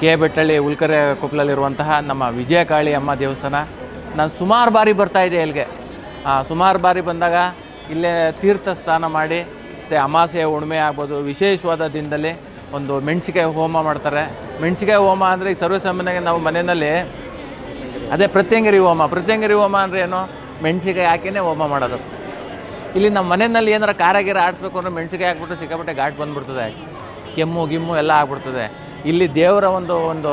K Bettahalli ಉಲ್ಕರೆ ಕೊಪ್ಪಲಲ್ಲಿರುವಂತಹ ನಮ್ಮ ವಿಜಯಕಾಳಿ ಅಮ್ಮ ದೇವಸ್ಥಾನ. ನಾನು ಸುಮಾರು ಬಾರಿ ಬರ್ತಾ ಇದ್ದೆ ಇಲ್ಲಿಗೆ. ಸುಮಾರು ಬಾರಿ ಬಂದಾಗ ಇಲ್ಲೇ ತೀರ್ಥ ಸ್ನಾನ ಮಾಡಿ, ಮತ್ತು ಅಮಾಸೆ ಹುಣ್ಮೆ ಆಗ್ಬೋದು, ವಿಶೇಷವಾದ ದಿನದಲ್ಲಿ ಒಂದು ಮೆಣಸಿಕಾಯಿ ಹೋಮ ಮಾಡ್ತಾರೆ. ಮೆಣಸಿಕಾಯಿ ಹೋಮ ಅಂದರೆ ಈ ಸರ್ವಸಾಮಾನ್ಯವಾಗಿ ನಾವು ಮನೆಯಲ್ಲಿ ಅದೇ ಪ್ರತ್ಯಂಗಿರಿ ಹೋಮ. ಪ್ರತ್ಯಂಗಿರಿ ಹೋಮ ಅಂದರೆ ಏನು? ಮೆಣಸಿಕಾಯಿ ಹಾಕಿನೇ ಹೋಮ ಮಾಡೋದು. ಇಲ್ಲಿ ನಮ್ಮ ಮನೆಯಲ್ಲಿ ಏನಾರ ಕಾರಾಗಿರ ಗೀರ ಆಡಿಸ್ಬೇಕು ಅಂದ್ರೆ ಮೆಣಸಿಕಾಯಿ ಹಾಕ್ಬಿಟ್ಟು ಸಿಕ್ಕಾಪಟ್ಟೆ ಘಾಟ್ ಬಂದುಬಿಡ್ತದೆ. ಕೆಮ್ಮು, ಗಿಮ್ಮು ಎಲ್ಲ ಆಗ್ಬಿಡ್ತದೆ. ಇಲ್ಲಿ ದೇವರ ಒಂದು ಒಂದು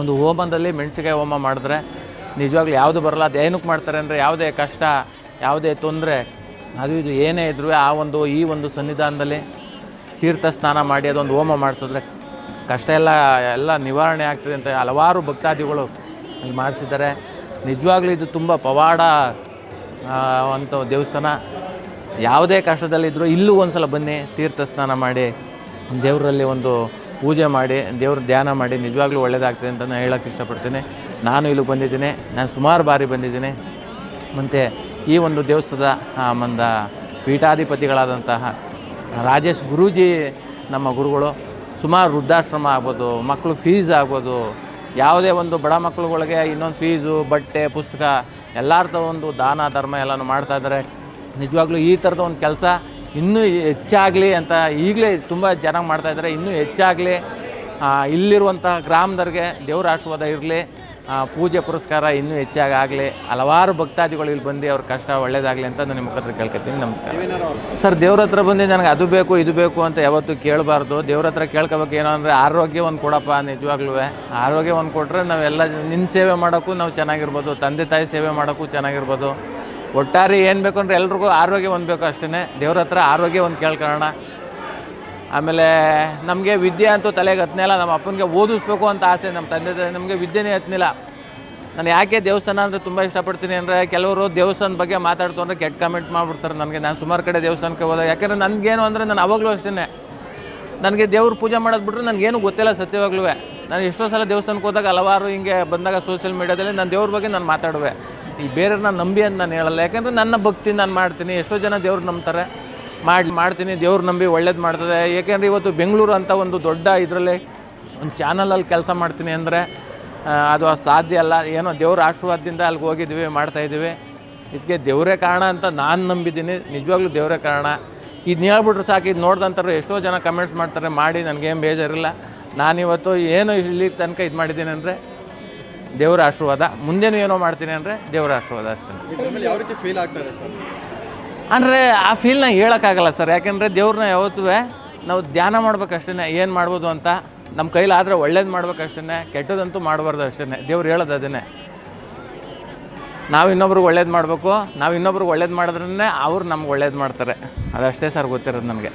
ಒಂದು ಹೋಮದಲ್ಲಿ ಮೆಣಸಿಕಾಯಿ ಹೋಮ ಮಾಡಿದ್ರೆ ನಿಜವಾಗ್ಲೂ ಯಾವುದು ಬರಲ್ಲ. ಅದು ಏನಕ್ಕೆ ಮಾಡ್ತಾರೆ ಅಂದರೆ ಯಾವುದೇ ಕಷ್ಟ, ಯಾವುದೇ ತೊಂದರೆ, ಅದು ಇದು ಏನೇ ಇದ್ರೂ ಆ ಒಂದು, ಈ ಒಂದು ಸನ್ನಿಧಾನದಲ್ಲಿ ತೀರ್ಥ ಸ್ನಾನ ಮಾಡಿ ಅದೊಂದು ಹೋಮ ಮಾಡಿಸಿದ್ರೆ ಕಷ್ಟ ಎಲ್ಲ ಎಲ್ಲ ನಿವಾರಣೆ ಆಗ್ತದೆ ಅಂತ ಹಲವಾರು ಭಕ್ತಾದಿಗಳು ಮಾಡಿಸಿದ್ದಾರೆ. ನಿಜವಾಗ್ಲೂ ಇದು ತುಂಬ ಪವಾಡ ಅಂತ ದೇವಸ್ಥಾನ. ಯಾವುದೇ ಕಷ್ಟದಲ್ಲಿದ್ದರೂ ಇಲ್ಲೂ ಒಂದು ಸಲ ಬನ್ನಿ, ತೀರ್ಥ ಸ್ನಾನ ಮಾಡಿ. ದೇವರಲ್ಲಿ ಒಂದು ಪೂಜೆ ಮಾಡಿ, ದೇವ್ರ ಧ್ಯಾನ ಮಾಡಿ ನಿಜವಾಗ್ಲೂ ಒಳ್ಳೆಯದಾಗ್ತದೆ ಅಂತ ನಾನು ಹೇಳೋಕ್ಕೆ ಇಷ್ಟಪಡ್ತೀನಿ. ನಾನು ಇಲ್ಲಿ ಬಂದಿದ್ದೀನಿ, ನಾನು ಸುಮಾರು ಬಾರಿ ಬಂದಿದ್ದೀನಿ. ಮತ್ತು ಈ ಒಂದು ದೇವಸ್ಥಾನದ ಮಂದ ಪೀಠಾಧಿಪತಿಗಳಾದಂತಹ ರಾಜೇಶ್ ಗುರೂಜಿ ನಮ್ಮ ಗುರುಗಳು, ಸುಮಾರು ವೃದ್ಧಾಶ್ರಮ ಆಗ್ಬೋದು, ಮಕ್ಕಳು ಫೀಸ್ ಆಗ್ಬೋದು, ಯಾವುದೇ ಒಂದು ಬಡ ಮಕ್ಕಳುಗಳಿಗೆ ಇನ್ನೊಂದು ಫೀಸು ಬಟ್ಟೆ, ಪುಸ್ತಕ, ಎಲ್ಲರದ ಒಂದು ದಾನ, ಧರ್ಮ ಎಲ್ಲನೂ ಮಾಡ್ತಾಯಿದ್ದಾರೆ ನಿಜವಾಗ್ಲೂ ಈ ಥರದ ಒಂದು ಕೆಲಸ ಇನ್ನೂ ಹೆಚ್ಚಾಗಲಿ ಅಂತ ಈಗಲೇ ತುಂಬ ಜನ ಮಾಡ್ತಾ ಇದ್ದಾರೆ. ಇನ್ನೂ ಹೆಚ್ಚಾಗಲಿ ಇಲ್ಲಿರುವಂಥ ಗ್ರಾಮದವ್ರಿಗೆ ದೇವರ ಆಶೀರ್ವಾದ ಇರಲಿ ಪೂಜೆ ಪುರಸ್ಕಾರ ಇನ್ನೂ ಹೆಚ್ಚಾಗಿ ಆಗಲಿ. ಹಲವಾರು ಭಕ್ತಾದಿಗಳು ಇಲ್ಲಿ ಬಂದು ಅವ್ರ ಕಷ್ಟ ಒಳ್ಳೇದಾಗಲಿ ಅಂತ ನಾನು ನಿಮ್ಮ ಹತ್ರ ಕೇಳ್ಕೊತೀನಿ. ನಮಸ್ಕಾರ. ಸರ್, ದೇವ್ರ ಹತ್ರ ಬಂದು ನನಗೆ ಅದು ಬೇಕು, ಇದು ಬೇಕು ಅಂತ ಯಾವತ್ತೂ ಕೇಳಬಾರ್ದು. ದೇವ್ರ ಹತ್ರ ಕೇಳ್ಕೊಬೇಕು ಏನೋ ಅಂದರೆ ಆರೋಗ್ಯ ಒಂದು ಕೊಡಪ್ಪ ನಿಜವಾಗ್ಲೂ. ಆರೋಗ್ಯ ಒಂದು ಕೊಟ್ಟರೆ ನಾವೆಲ್ಲ ನಿನ್ನ ಸೇವೆ ಮಾಡೋಕ್ಕೂ ನಾವು ಚೆನ್ನಾಗಿರ್ಬೋದು, ತಂದೆ ತಾಯಿ ಸೇವೆ ಮಾಡೋಕ್ಕೂ ಚೆನ್ನಾಗಿರ್ಬೋದು. ಒಟ್ಟಾರೆ ಏನು ಬೇಕು ಅಂದರೆ ಎಲ್ರಿಗೂ ಆರೋಗ್ಯ ಒಂದು ಬೇಕು ಅಷ್ಟೇ ದೇವ್ರ ಹತ್ರ ಆರೋಗ್ಯ ಒಂದು ಕೇಳ್ಕೊಳ್ಳೋಣ. ಆಮೇಲೆ ನಮಗೆ ವಿದ್ಯೆ ಅಂತೂ ತಲೆಗೆ ಹತ್ತನಿಲ್ಲ ನಮ್ಮ ಅಪ್ಪನಿಗೆ ಓದಿಸ್ಬೇಕು ಅಂತ ಆಸೆ, ನಮ್ಮ ತಂದೆ ತಾಯಿ ನಮಗೆ ವಿದ್ಯೆನೇ ಹತ್ತನಿಲ್ಲ ನಾನು ಯಾಕೆ ದೇವಸ್ಥಾನ ಅಂದರೆ ತುಂಬ ಇಷ್ಟಪಡ್ತೀನಿ ಅಂದರೆ ಕೆಲವರು ದೇವಸ್ಥಾನದ ಬಗ್ಗೆ ಮಾತಾಡ್ತು ಅಂದರೆ ಕೆಟ್ಟ ಕಮೆಂಟ್ ಮಾಡಿಬಿಡ್ತಾರೆ ನನಗೆ. ನಾನು ಸುಮಾರು ಕಡೆ ದೇವಸ್ಥಾನಕ್ಕೆ ಹೋದಾಗ, ಯಾಕೆಂದರೆ ನನಗೇನು ಅಂದರೆ ನಾನು ಅವಾಗಲೂ ಅಷ್ಟೇ ನನಗೆ ದೇವ್ರ ಪೂಜೆ ಮಾಡೋದು ಬಿಟ್ಟರೆ ನನಗೇನು ಗೊತ್ತಿಲ್ಲ ಸತ್ಯವಾಗ್ಲೂ ನಾನು ಎಷ್ಟೋ ಸಲ ದೇವಸ್ಥಾನಕ್ಕೆ ಹೋದಾಗ ಹಲವಾರು ಹಿಂಗೆ ಬಂದಾಗ ಸೋಷಿಯಲ್ ಮೀಡ್ಯಾದಲ್ಲಿ ನಾನು ದೇವ್ರ ಬಗ್ಗೆ ನಾನು ಮಾತಾಡುವೆ. ಈ ಬೇರೆಯವ್ರನ್ನ ನಂಬಿ ಅಂತ ನಾನು ಹೇಳಲ್ಲ. ಯಾಕಂದರೆ ನನ್ನ ಭಕ್ತಿ ನಾನು ಮಾಡ್ತೀನಿ. ಎಷ್ಟೋ ಜನ ದೇವ್ರು ನಂಬ್ತಾರೆ. ಮಾಡಿ, ಮಾಡ್ತೀನಿ. ದೇವ್ರು ನಂಬಿ ಒಳ್ಳೇದು ಮಾಡ್ತದೆ. ಏಕೆಂದರೆ ಇವತ್ತು ಬೆಂಗಳೂರು ಅಂತ ಒಂದು ದೊಡ್ಡ ಇದರಲ್ಲಿ ಒಂದು ಚಾನಲಲ್ಲಿ ಕೆಲಸ ಮಾಡ್ತೀನಿ ಅಂದರೆ ಅದು ಸಾಧ್ಯ ಅಲ್ಲ. ಏನೋ ದೇವ್ರ ಆಶೀರ್ವಾದದಿಂದ ಅಲ್ಲಿಗೆ ಹೋಗಿದ್ದೀವಿ ಮಾಡ್ತಾಯಿದ್ದೀವಿ ಇದಕ್ಕೆ ದೇವರೇ ಕಾರಣ ಅಂತ ನಾನು ನಂಬಿದ್ದೀನಿ. ನಿಜವಾಗ್ಲೂ ದೇವರೇ ಕಾರಣ. ಇದನ್ನ ಹೇಳ್ಬಿಟ್ರೆ ಸಾಕು. ಇದು ನೋಡ್ದಂತಾರೆ ಎಷ್ಟೋ ಜನ ಕಮೆಂಟ್ಸ್ ಮಾಡ್ತಾರೆ. ಮಾಡಿ, ನನಗೇನು ಬೇಜಾರಿಲ್ಲ. ನಾನಿವತ್ತು ಏನು ಇಲ್ಲಿ ತನಕ ಇದು ಮಾಡಿದ್ದೀನಿ ಅಂದರೆ ದೇವರ ಆಶೀರ್ವಾದ. ಮುಂದೇನು ಏನೋ ಮಾಡ್ತೀನಿ ಅಂದರೆ ದೇವರ ಆಶೀರ್ವಾದ ಅಷ್ಟೇ. ಫೀಲ್ ಆಗ್ತದೆ ಸರ್ ಅಂದರೆ ಆ ಫೀಲ್ನ ಹೇಳೋಕ್ಕಾಗಲ್ಲ ಸರ್ ಯಾಕೆಂದರೆ ದೇವ್ರನ್ನ ಯಾವತ್ತೂ ನಾವು ಧ್ಯಾನ ಮಾಡ್ಬೇಕಷ್ಟೇ ಏನು ಮಾಡ್ಬೋದು ಅಂತ. ನಮ್ಮ ಕೈಲಾದರೆ ಒಳ್ಳೇದು ಮಾಡ್ಬೇಕಷ್ಟೇ ಕೆಟ್ಟದಂತೂ ಮಾಡಬಾರ್ದು ಅಷ್ಟೇ ದೇವ್ರು ಹೇಳೋದು ಅದನ್ನೇ ನಾವು ಇನ್ನೊಬ್ರಿಗೆ ಒಳ್ಳೇದು ಮಾಡಬೇಕು, ನಾವು ಇನ್ನೊಬ್ರಿಗೆ ಒಳ್ಳೇದು ಮಾಡಿದ್ರೇ ಅವ್ರು ನಮ್ಗೆ ಒಳ್ಳೇದು ಮಾಡ್ತಾರೆ. ಅದಷ್ಟೇ ಸರ್ ಗೊತ್ತಿರೋದು ನನಗೆ.